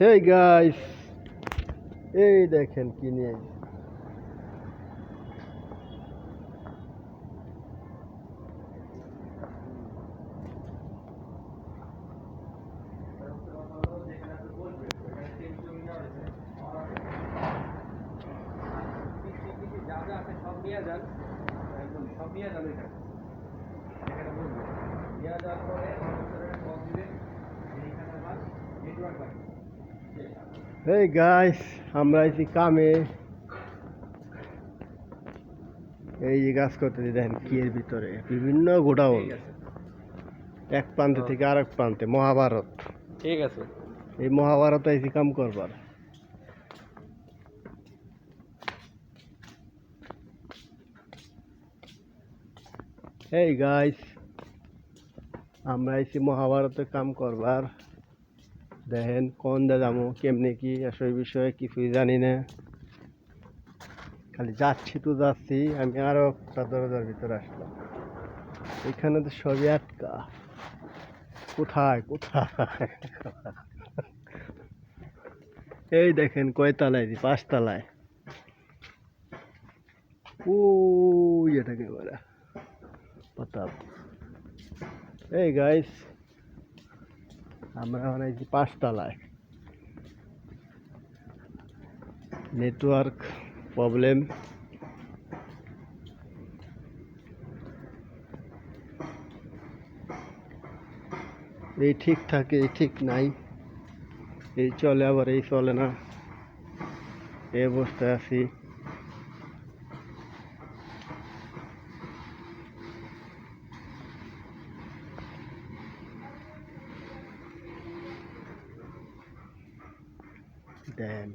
Hey guys এই দেখেন কি নিয়ে সব নিয়ে যান সব নিয়ে মানুষের ফোন দিবেন এইখানে আবার নেটওয়ার্ক লাগবে হেই গাইস আমরা আইছি কামে এই যে গাছ করতে দেখেন কি এর ভিতরে বিভিন্ন গোডাউন। আছে। এক প্রান্ত থেকে আরেক প্রান্তে মহাভারত। ঠিক আছে। এই মহাভারত আইছি কাম করবার। এই গাইস আমরা আইছি মহাভারতে কাম করবার। দেখেন কোন দা যাব, কেমনে কি, আসল বিষয়ে কিছুই জানি না। খালি যাচ্ছি তো যাচ্ছি, আমি আরও একটা দরজার ভিতরে আসলাম। এখানে তো সবই আটকা। কোথায় কোথায়? এই দেখেন কয় তালায় দি পাঁচ তালায় ও এটাকে বলে এই গাইস আমরা আইছি পাঁচতলায়। Network problem. এই ঠিক থাকে, এই ঠিক নাই। এই চলে আবার, এই চলে না। এই অবস্থায় আছি। দেন।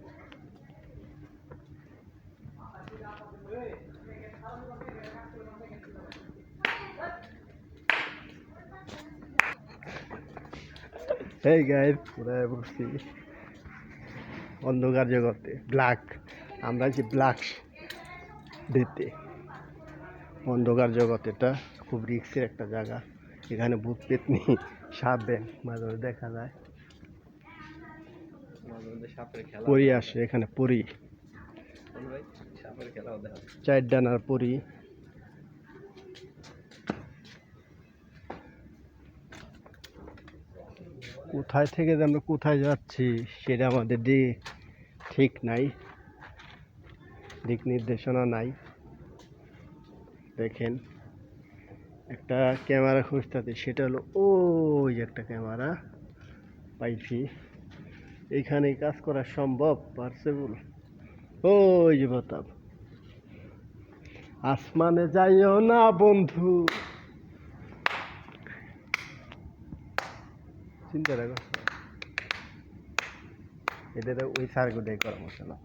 এই গাইড পুরাই বসছি। অন্ধকার জগতে। ব্ল্যাক আমরা যে ব্ল্যাক দিতে। অন্ধকার জগৎ এটা খুব রিক্সের একটা জায়গা। এখানে ভূত পেতনি সাপ ব্যাং মাঝে মাঝে দেখা যায় মাঝে মধ্যে সাপের খেলা পরি আসে এখানে পরি। চার ডানার পরি। কোথায় থেকে যে আমরা কোথায় যাচ্ছি সেটা আমাদের দিক ঠিক নাই দিক নির্দেশনা নাই। দেখেন একটা ক্যামেরা খুঁজতে সেটা হলো ওই একটা ক্যামেরা পাইছি। এইখানে কাজ করা সম্ভব, পারসেবল। ওই যে প্রতাপ। আসমানে যাইও না বন্ধু। চিন্তা রাখো। এটা ওই সার গোটাই করা মশলা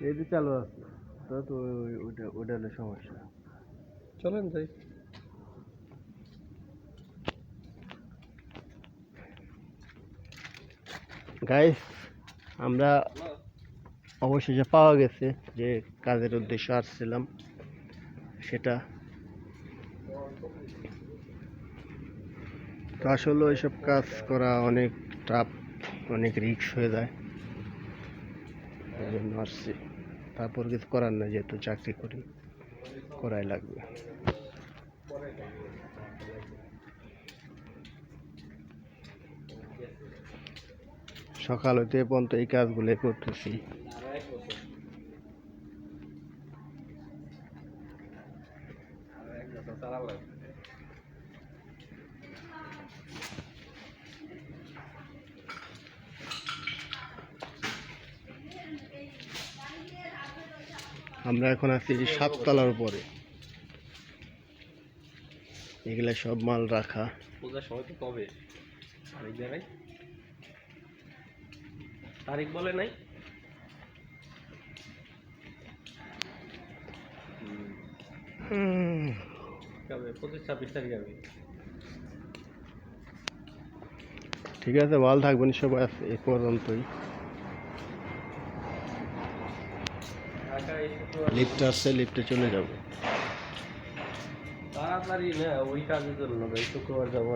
এই যে চালু আছে। তো তো ওই- ওইটা ওইটা হলো সমস্যা। চলেন যাই। গাইস আমরা অবশেষে পাওয়া গেছে যে কাজের উদ্দেশ্যে আসছিলাম সেটা। তো আসলে ওইসব কাজ করা অনেক টাফ অনেক রিস্ক হয়ে যায়। এই জন্য আসছি। তারপর কিছু করার না যেহেতু চাকরি করি, করাই লাগবে। সকাল হইতে পর্যন্ত এই কাজগুলো করতেছি। আমরা এখন আছি সাততলার উপরে। এগুলা সব মাল রাখা। পূজার সময় তো কবে? দেয় নাই তারিখ বলে নাই। পঁচিশ ছাব্বিশ তারিখ হবে। ঠিক আছে ভালো থাকবেন সবাই এ পর্যন্তই। লিফট আসছে লিফটে চলে যাব। তাড়াতাড়ি না ওই কাজের জন্য শুক্রবার যাব।